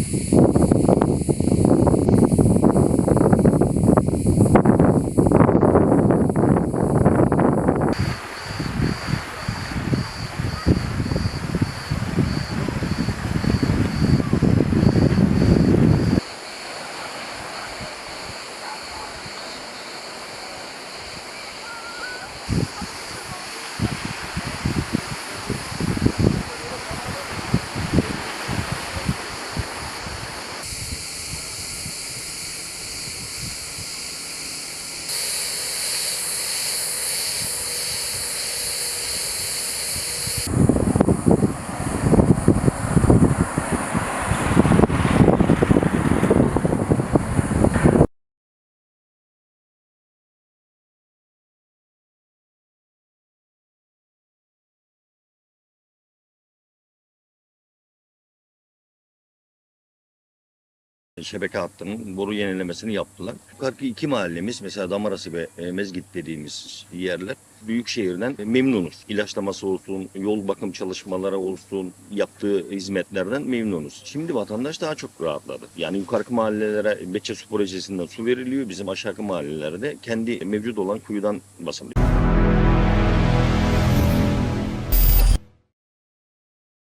you şebeke hattının boru yenilemesini yaptılar. Yukarıki iki mahallemiz mesela Damarası ve e, Mezgit dediğimiz yerler büyük şehirden memnunuz. İlaçlaması olsun, yol bakım çalışmaları olsun, yaptığı hizmetlerden memnunuz. Şimdi vatandaş daha çok rahatladı. Yani yukarı mahallelere Betçe Su Projesi'nden su veriliyor. Bizim aşağı mahallelerde kendi mevcut olan kuyudan basılıyor.